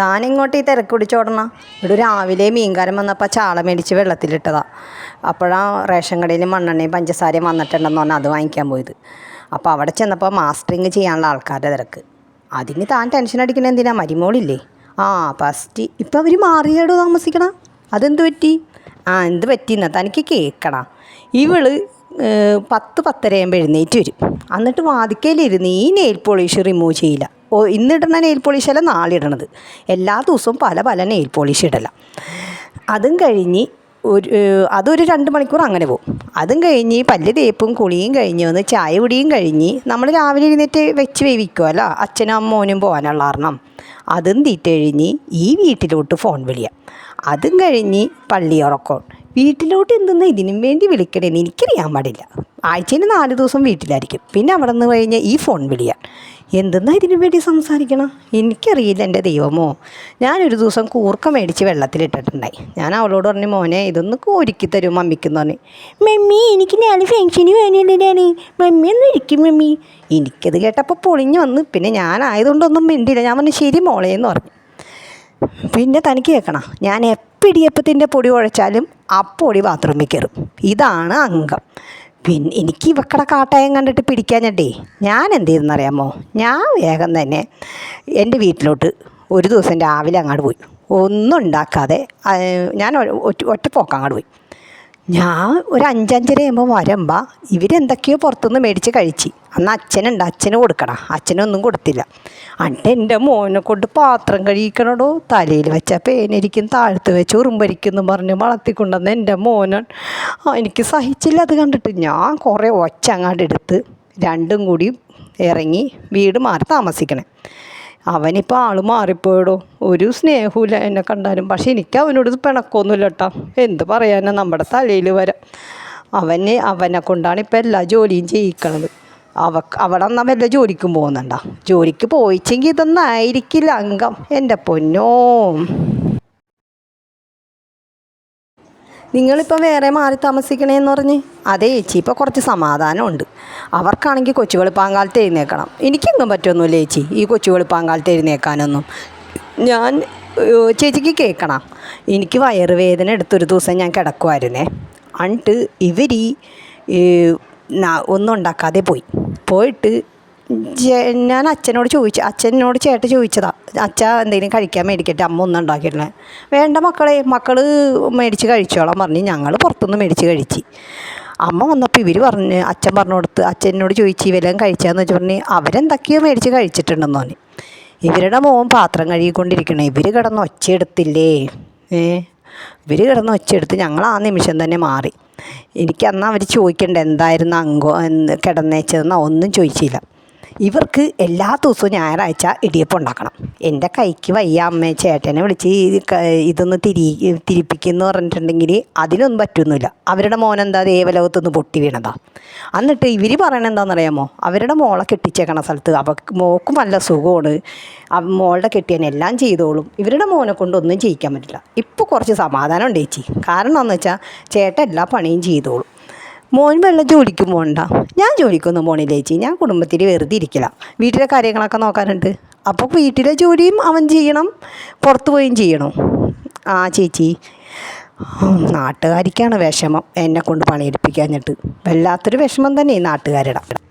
താൻ ഇങ്ങോട്ട് ഈ തിരക്ക് പിടിച്ചോടണം ഇവിടെ രാവിലെ മീൻകാരൻ വന്നപ്പോൾ ചാള മേടിച്ച് വെള്ളത്തിലിട്ടതാ. അപ്പോഴാണ് റേഷൻ കടയിൽ മണ്ണെണ്ണയും പഞ്ചസാരയും വന്നിട്ടുണ്ടെന്ന് പറഞ്ഞാൽ അത് വാങ്ങിക്കാൻ പോയത്. അപ്പോൾ അവിടെ ചെന്നപ്പോൾ മാസ്റ്ററിങ് ചെയ്യാനുള്ള ആൾക്കാരുടെ തിരക്ക്. അതിന് താൻ ടെൻഷൻ അടിക്കണ എന്തിനാ? മരിമോളില്ലേ? ആ ഫസ്റ്റ് ഇപ്പം അവർ മാറിയാടോ താമസിക്കണം? അതെന്ത് പറ്റി? ആ എന്ത് പറ്റിയെന്നാ തനിക്ക് കേൾക്കണം ഇവൾ പത്ത് പത്തരയാകുമ്പോൾ എഴുന്നേറ്റ് വരും. എന്നിട്ട് വാതിക്കയിലിരുന്ന് ഈ നെയിൽ പോളിഷ് റിമൂവ് ചെയ്യില്ല. ഇന്നിടുന്ന നെയിൽ അല്ല നാളിടണത്. എല്ലാ ദിവസവും പല പല നെയിൽ പോളിഷ് ഇടല. അതും കഴിഞ്ഞ് ഒരു അതൊരു രണ്ട് മണിക്കൂർ അങ്ങനെ പോകും അതും കഴിഞ്ഞ് പല്ല് തേപ്പും കുളിയും കഴിഞ്ഞ് വന്ന് ചായ കുടിയും കഴിഞ്ഞ് നമ്മൾ രാവിലെ എഴുന്നേറ്റ് വെച്ച് വേവിക്കുമല്ലോ അച്ഛനും അമ്മോനും പോകാനുള്ള കാരണം. അതും തീറ്റഴിഞ്ഞ് ഈ വീട്ടിലോട്ട് ഫോൺ വിളിയാം. അതും കഴിഞ്ഞ് പള്ളി ഉറക്കം. വീട്ടിലോട്ട് എന്തെന്ന് ഇതിനും വേണ്ടി വിളിക്കണേന്ന് എനിക്കറിയാൻ പാടില്ല. ആഴ്ചയിൽ നാല് ദിവസം വീട്ടിലായിരിക്കും. പിന്നെ അവിടെ നിന്ന് കഴിഞ്ഞാൽ ഈ ഫോൺ വിളിയാണ് എന്തെന്നാ ഇതിനു വേണ്ടി സംസാരിക്കണം? എനിക്കറിയില്ല എന്റെ ദൈവമോ. ഞാനൊരു ദിവസം കൂർക്ക മേടിച്ച് വെള്ളത്തിലിട്ടിട്ടുണ്ടായി. ഞാൻ അവളോട് പറഞ്ഞു മോനെ ഇതൊന്ന് കോരിക്കി തരും മമ്മിക്കെന്ന് പറഞ്ഞു. മമ്മി എനിക്ക് ഞാൻ ഫംഗ്ഷന് വേണ്ടിയിട്ടാണ് മമ്മി ഒന്ന് ഇരിക്കും മമ്മി. എനിക്കത് കേട്ടപ്പോൾ പൊളിഞ്ഞു വന്ന്. പിന്നെ ഞാനായതുകൊണ്ടൊന്നും മിണ്ടില്ല ഞാൻ പറഞ്ഞു ശരി മോളേ എന്ന് പറഞ്ഞു. പിന്നെ തനിക്ക് കേൾക്കണം. ഞാൻ എപ്പിടിയപ്പത്തിന്റെ പൊടി ഉഴച്ചാലും ആ പൊടി ബാത്റൂമിൽ കയറും. ഇതാണ് അംഗം. പിന്നെ എനിക്ക് ഇവക്കടെ കാട്ടായം കണ്ടിട്ട് പിടിക്കാഞ്ഞിട്ടേ ഞാൻ എന്ത് ചെയ്തെന്നറിയാമോ ഞാൻ വേഗം തന്നെ എന്റെ വീട്ടിലോട്ട് ഒരു ദിവസം രാവിലെ അങ്ങോട്ട് പോയി. ഒന്നും ഉണ്ടാക്കാതെ ഞാൻ ഒറ്റ പോക്ക് അങ്ങോട്ട് പോയി. ഞാൻ ഒരു അഞ്ചഞ്ചര ആകുമ്പോൾ വരുമ്പോൾ ഇവരെന്തൊക്കെയോ പുറത്തുനിന്ന് മേടിച്ച് കഴിച്ച്. അന്ന് അച്ഛനുണ്ട് അച്ഛന് കൊടുക്കണം അച്ഛനൊന്നും കൊടുത്തില്ല. അണ്ട് എന്റെ മോനെ കൊണ്ട് പാത്രം കഴിക്കണടോ തലയിൽ വെച്ച പേനരിക്കും താഴ്ത്ത് വെച്ച് ഉറുമ്പരിക്കുന്നു പറഞ്ഞ് വളർത്തിക്കൊണ്ടെന്ന് എന്റെ മോനൻ എനിക്ക് സഹിച്ചില്ല അത് കണ്ടിട്ട്. ഞാൻ കുറേ ഒച്ച അങ്ങാണ്ട് എടുത്ത് രണ്ടും കൂടി ഇറങ്ങി വീട് മാറി താമസിക്കണേ. അവനിപ്പോൾ ആൾ മാറിപ്പോയടോ. ഒരു സ്നേഹമില്ല എന്നെ കണ്ടാലും. പക്ഷേ എനിക്ക് അവനോട് പിണക്കൊന്നുമില്ല കേട്ടോ എന്ത് പറയാനാ നമ്മുടെ തലയിൽ വരാം. അവന് അവനെ കൊണ്ടാണ് ഇപ്പം എല്ലാ ജോലിയും ചെയ്യിക്കണത്. അവ അവിടെ എന്നാൽ വല്ല ജോലിക്കും പോകുന്നുണ്ടോ? ജോലിക്ക് പോയിച്ചെങ്കിൽ ഇതൊന്നായിരിക്കില്ല അംഗം. എന്റെ പൊന്നോ. നിങ്ങളിപ്പോൾ വേറെ മാറി താമസിക്കണേന്ന് പറഞ്ഞ്? അതേ ചേച്ചി ഇപ്പോൾ കുറച്ച് സമാധാനമുണ്ട്. അവർക്കാണെങ്കിൽ കൊച്ചു വെളുപ്പാങ്കാലത്ത് എഴുന്നേക്കണം എനിക്കെങ്ങും പറ്റുമൊന്നുമില്ല ചേച്ചി ഈ കൊച്ചു വെളുപ്പാങ്കാലത്ത് എഴുന്നേക്കാനൊന്നും ഞാൻ ചേച്ചിക്ക് കേൾക്കണം. എനിക്ക് വയറുവേദന എടുത്തൊരു ദിവസം ഞാൻ കിടക്കുമായിരുന്നേ എന്നിട്ട് ഇവർ ഒന്നും ഉണ്ടാക്കാതെ പോയി. പോയിട്ട് ഞാൻ അച്ഛനോട് ചോദിച്ചു. അച്ഛനോട് ചേട്ട ചോദിച്ചതാ. അച്ഛ എന്തെങ്കിലും കഴിക്കാൻ മേടിക്കട്ടെ? അമ്മ ഒന്നും ഉണ്ടാക്കിയിട്ടില്ല വേണ്ട മക്കളെ മക്കൾ മേടിച്ച് കഴിച്ചോളാം പറഞ്ഞ് ഞങ്ങൾ പുറത്തുനിന്ന് മേടിച്ച് കഴിച്ച്. അമ്മ വന്നപ്പോൾ ഇവർ പറഞ്ഞ് അച്ഛൻ പറഞ്ഞു കൊടുത്ത് അച്ഛനോട് ചോദിച്ച് ഇവരെല്ലാം കഴിച്ചാന്ന് വെച്ച് പറഞ്ഞ് അവരെന്തൊക്കെയോ മേടിച്ച് കഴിച്ചിട്ടുണ്ടെന്ന് പറഞ്ഞു ഇവരുടെ മോൻ പാത്രം കഴുകിക്കൊണ്ടിരിക്കണേ. ഇവർ കിടന്ന് ഒച്ചയെടുത്തില്ലേ? ഏ? ഇവർ കിടന്ന് ഒച്ചയെടുത്ത് ഞങ്ങൾ ആ നിമിഷം തന്നെ മാറി. എനിക്ക് അന്ന് അവർ ചോദിക്കേണ്ട എന്തായിരുന്നു അങ്കോ കിടന്നേച്ചതെന്നോ ഒന്നും ചോദിച്ചില്ല. ഇവർക്ക് എല്ലാ ദിവസവും ഞായറാഴ്ച ഇടിയപ്പം ഉണ്ടാക്കണം. എന്റെ കൈക്ക് വയ്യ അമ്മ. ചേട്ടനെ വിളിച്ച് ഇതൊന്ന് തിരി തിരിപ്പിക്കുന്നു പറഞ്ഞിട്ടുണ്ടെങ്കിൽ അതിനൊന്നും പറ്റുന്നില്ല അവരുടെ മോനെന്താ ദേവലോകത്തുനിന്ന് പൊട്ടി വീണതാ. എന്നിട്ട് ഇവർ പറയണത് എന്താണെന്നറിയാമോ? അവരുടെ മോളെ കെട്ടിച്ചേക്കണ സ്ഥലത്ത് അവർക്ക് മോക്കും നല്ല സുഖമാണ്. മോളുടെ കെട്ടിയനെല്ലാം ചെയ്തോളും. ഇവരുടെ മോനെ കൊണ്ടൊന്നും ചെയ്യിക്കാൻ പറ്റില്ല. ഇപ്പോൾ കുറച്ച് സമാധാനം ഉണ്ട് ചേച്ചി. കാരണം എന്ന് വെച്ചാൽ ചേട്ടൻ എല്ലാ പണിയും ചെയ്തോളും. മോൻ വെള്ളം ജോലിക്കും പോകണ്ട. ഞാൻ ജോലിക്കൊന്നും പോണില്ല ചേച്ചി. ഞാൻ കുടുംബത്തിൽ വെറുതെ ഇരിക്കില്ല വീട്ടിലെ കാര്യങ്ങളൊക്കെ നോക്കാനുണ്ട്. അപ്പോൾ വീട്ടിലെ ജോലിയും അവൻ ചെയ്യണം. പുറത്തു പോയും ചെയ്യണം. ആ ചേച്ചി. നാട്ടുകാരിക്കാണ് വിഷമം. എന്നെ കൊണ്ട് പണിയെടുപ്പിക്കാഞ്ഞിട്ട്. വല്ലാത്തൊരു വിഷമം തന്നെ ഈ നാട്ടുകാരുടെ.